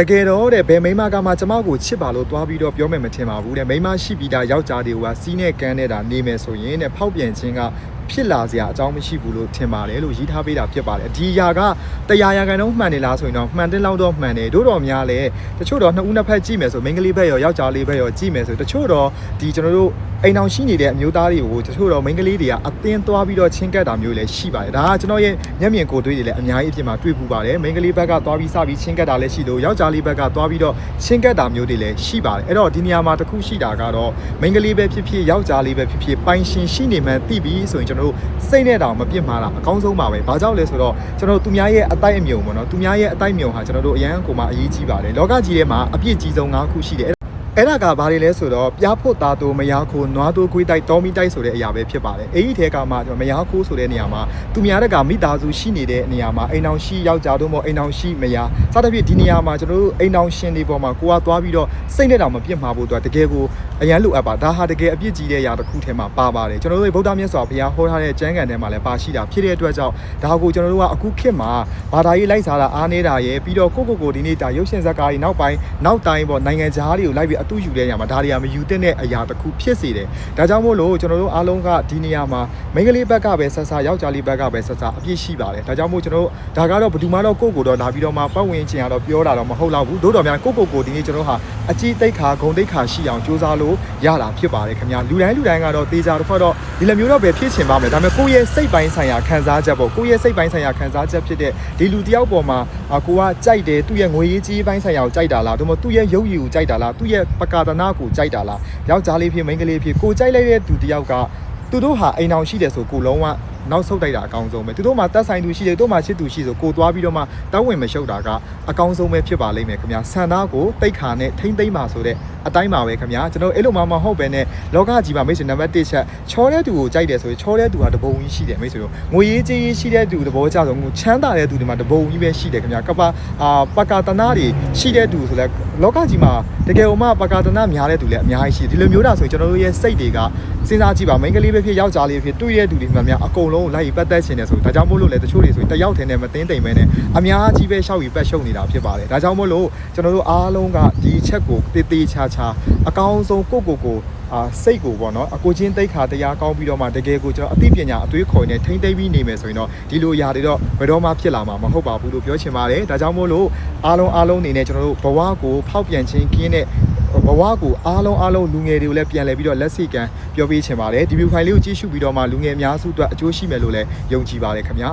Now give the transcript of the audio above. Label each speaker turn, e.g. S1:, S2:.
S1: တကယ်တော့တဲ့ဘယ်မိန်းမကမှကျမကိုချစ်ပါလို့တွားပြီးတော့ပြောမယ်မထင်ပါဘူးတဲ့မိန်းမရှိပြီးသားယောက်ျားတွေကစီးနဲ့ကန်းနေတာနေမယ်ဆိုရင်တဲ့ဖောက်ပြန်ခြင်းက ဖြစ်လာစရာအကြောင်းမရှိဘူးလို့ထင်ပါတယ်လို့ရေးထားပေးတာဖြစ်ပါတယ်ဒီຢာကတရားရာခိုင်နှုန်းမှန်နေလားဆိုရင်တော့မှန်တဲ့လောက်တော့မှန်တယ်တို့တော်များလဲတချို့တော့နှစ်ဦးနှစ်ဖက်ကြည့်မယ်ဆိုမိန်းကလေးဘက်ရောယောက်ျားလေးဘက်ရောကြည့်မယ်ဆိုတချို့တော့ဒီကျွန်တော်တို့အိမ်အောင်ရှိနေတဲ့အမျိုးသားတွေကိုတချို့တော့မိန်းကလေးတွေကအတင်းသွားပြီးတော့ချင်းကပ်တာမျိုးလည်းရှိပါတယ်ဒါကကျွန်တော်ရဲ့မျက်မြင်ကိုယ်တွေ့တွေလည်းအများကြီးအဖြစ်မှာတွေ့ပူပါတယ်မိန်းကလေးဘက်ကသွားပြီးစပြီးချင်းကပ်တာလည်းရှိလို့ယောက်ျားလေးဘက်ကသွားပြီးတော့ချင်းကပ်တာမျိုးတွေလည်းရှိပါတယ်အဲ့တော့ဒီနေရာမှာတစ်ခုရှိတာကတော့မိန်းကလေးပဲဖြစ်ဖြစ်ယောက်ျားလေးပဲဖြစ်ဖြစ်ပိုင်ရှင်ရှိနေမှန်းသိပြီးဆိုရင်ကျွန်တော်တို့စိတ်နဲ့တောင်မပြစ်မှားတာအကောင်းဆုံးပါပဲဘာကြောင့်လဲဆိုတော့ကျွန်တော်တို့သူများရဲ့အတိုက်အမြုံပေါ့နော်သူများရဲ့အတိုက်အမြုံဟာကျွန်တော်တို့အရန်ကိုမှအရေးကြီးပါတယ်လောကကြီးထဲမှာအပြစ်ကြီးဆုံး၅ခုရှိတယ် အဲ့ဒါကဘာတွေလဲဆိုတော့ပြားဖို့သားတို့မယားခိုးနွားတို့ခွေးတိုက်တော်မီတိုက်ဆိုတဲ့အရာပဲဖြစ်ပါတယ်အဲ့ဒီထဲကမှကျွန်တော်မယားခိုးဆိုတဲ့နေရာမှာသူများတက်ကမိသားစုရှိနေတဲ့နေရာမှာအိမ်အောင်ရှိယောက်ျားတို့မို့အိမ်အောင်ရှိမယားစသဖြင့်ဒီနေရာမှာကျွန်တော်တို့အိမ်အောင်ရှင်တွေပေါ်မှာကိုကသွားပြီးတော့စိတ်နဲ့တောင်မပြစ်မှာဖို့အတွက်တကယ်ကိုအရန်လိုအပ်ပါဒါဟာတကယ်အပြစ်ကြီးတဲ့အရာတစ်ခုထဲမှာပါပါတယ်ကျွန်တော်တို့ဗုဒ္ဓမြတ်စွာဘုရားဟောထားတဲ့ကျမ်းဂန်ထဲမှာလည်းပါရှိတာဖြစ်တဲ့အတွက်ကြောင့်ဒါကိုကျွန်တော်တို့ကအခုခေတ်မှာဘာသာရေးလိုက်စားတာအားနေတာရယ်ပြီးတော့ကိုကိုကိုဒီနေ့ဒါရုပ်ရှင်ဇာတ်ကားကြီးနောက်ပိုင်းနောက်တိုင်းပေါ့နိုင်ငံခြားတွေကိုလိုက်ပြီးအတူယူတဲ့နေရာမှာဒါတွေကမယူတဲ့အရာတစ်ခုဖြစ်စေတယ်ဒါကြောင့်မို့လို့ကျွန်တော်တို့အားလုံးကဒီနေရာမှာမိန်းကလေးဘက်ကပဲဆက်စားယောက်ျားလေးဘက်ကပဲဆက်စားအပြည့်ရှိပါတယ်ဒါကြောင့်မို့ကျွန်တော်တို့ဒါကတော့ဘယ်သူမှတော့ကိုကိုကိုတော့လာပြီးတော့မှပတ်ဝန်းကျင်ကတော့ပြောတာတော့မဟုတ်တော့ဘူးတို့တော်များကိုကိုကိုဒီနေ့ကျွန်တော်ဟာအကြီးတိတ်ခါဂုံတိတ်ခါရှိအောင်စူးစမ်းလို့ရတာဖြစ်ပါတယ်ခင်ဗျာလူတိုင်းလူတိုင်းကတော့တေချာတစ်ခွက်တော့ဒီလိုမျိုးတော့ပဲဖြစ်ချင်ပါမယ်ဒါပေမဲ့ကိုယ့်ရဲ့စိတ်ပိုင်းဆိုင်ရာခံစားချက်ပေါ့ကိုယ့်ရဲ့စိတ်ပိုင်းဆိုင်ရာခံစားချက်ဖြစ်တဲ့ဒီလူတယောက်ပေါ်မှာအာကိုကကြိုက်တယ်သူ့ရဲ့ငွေရေးကြီးပိုင်းဆိုင်ရာကိုကြိုက်တာလားဒါမှမဟုတ်သူ့ရဲ့ရုပ်ရည်ကိုကြိုက်တာလားသူ့ရဲ့ပကာဒနာကိုကြိုက်တာလားယောက်ျားလေးဖြစ်မိန်းကလေးဖြစ်ကိုကြိုက်လိုက်တဲ့သူတယောက်ကသူတို့ဟာအိမ်အောင်ရှိတယ်ဆိုကိုလုံးဝနောက်ဆုတ်တိုက်တာအကောင်းဆုံးပဲသူတို့မှာတက်ဆိုင်သူရှိတယ်သူတို့မှာချစ်သူရှိဆိုကိုသွားပြီးတော့မှတောင်းဝင်မရှုပ်တာကအကောင်းဆုံးပဲဖြစ်ပါလိမ့်မယ်ခင်ဗျာဆန္ဒကိုတိတ်ခါနဲ့ထိမ့်သိမ့်ပါဆိုတဲ့အတိုင်းပါပဲခင်ဗျာကျွန်တော်အဲ့လိုမှမဟုတ်ပဲနဲ့လောကကြီးမှာမိတ်ဆွေနံပါတ်1ချက်ချောတဲ့သူကိုကြိုက်တယ်ဆိုရင်ချောတဲ့သူဟာတဘုံကြီးရှိတယ်မိတ်ဆွေတို့ငွေရေးကြေးရေးရှိတဲ့သူတဘောကြဆုံးချမ်းသာတဲ့သူတွေမှာတဘုံကြီးပဲရှိတယ်ခင်ဗျာကပ္ပအာပကာတနာတွေရှိတဲ့သူဆိုလဲလောကကြီးမှာတကယ်လို့မှပကာတနာများတဲ့သူလည်းအများကြီးရှိတယ်ဒီလိုမျိုးတာဆိုရင်ကျွန်တော်တို့ရဲ့စိတ်တွေကစဉ်းစားကြည့်ပါမိန်းကလေးပဲဖြစ်ယောက်ျားလေးဖြစ်တွေ့တဲ့သူတွေမှများအကုန်လုံးကိုလိုက်ပြီးပတ်သက်ရှင်တယ်ဆိုဒါကြောင့်မို့လို့လေတချို့တွေဆိုရင်တယောက်ထင်းနဲ့မသိသိမ့်မဲနဲ့အများကြီးပဲရှောက်ပြီးပတ်ရှုံနေတာဖြစ်ပါတယ်ဒါကြောင့်မို့လို့ကျွန်တော်တို့အားလုံးကဒီချက်ကိုတေးသေးချာချာအကောင်းဆုံးကိုကိုကိုအာစိတ်ကိုပေါ့နော်အကိုချင်းတိတ်ခါတရားကောင်းပြီးတော့မှတကယ်ကိုကျွန်တော်အသိပညာအသွေးခေါ်နေထိမ့်သိမ့်ပြီးနေမယ်ဆိုရင်တော့ဒီလိုຢာတွေတော့ဘယ်တော့မှဖြစ်လာမှာမဟုတ်ပါဘူးလို့ပြောချင်ပါတယ်ဒါကြောင့်မို့လို့အားလုံးအားလုံးအနေနဲ့ကျွန်တော်တို့ဘဝကိုဖောက်ပြန်ခြင်းကင်းတဲ့ ဘဝကိုအားလုံးအားလုံးလူငယ်တွေကိုလည်းပြန်လည်ပြီးတော့လက်စိတ်ကမ်းပြောပေးချင်ပါတယ်ဒီဗီဒီယိုဖိုင်လေးကိုကြည့်ရှုပြီးတော့မှလူငယ်အများစုအတွက်အကျိုးရှိမယ်လို့လည်းယုံကြည်ပါတယ်ခင်ဗျာ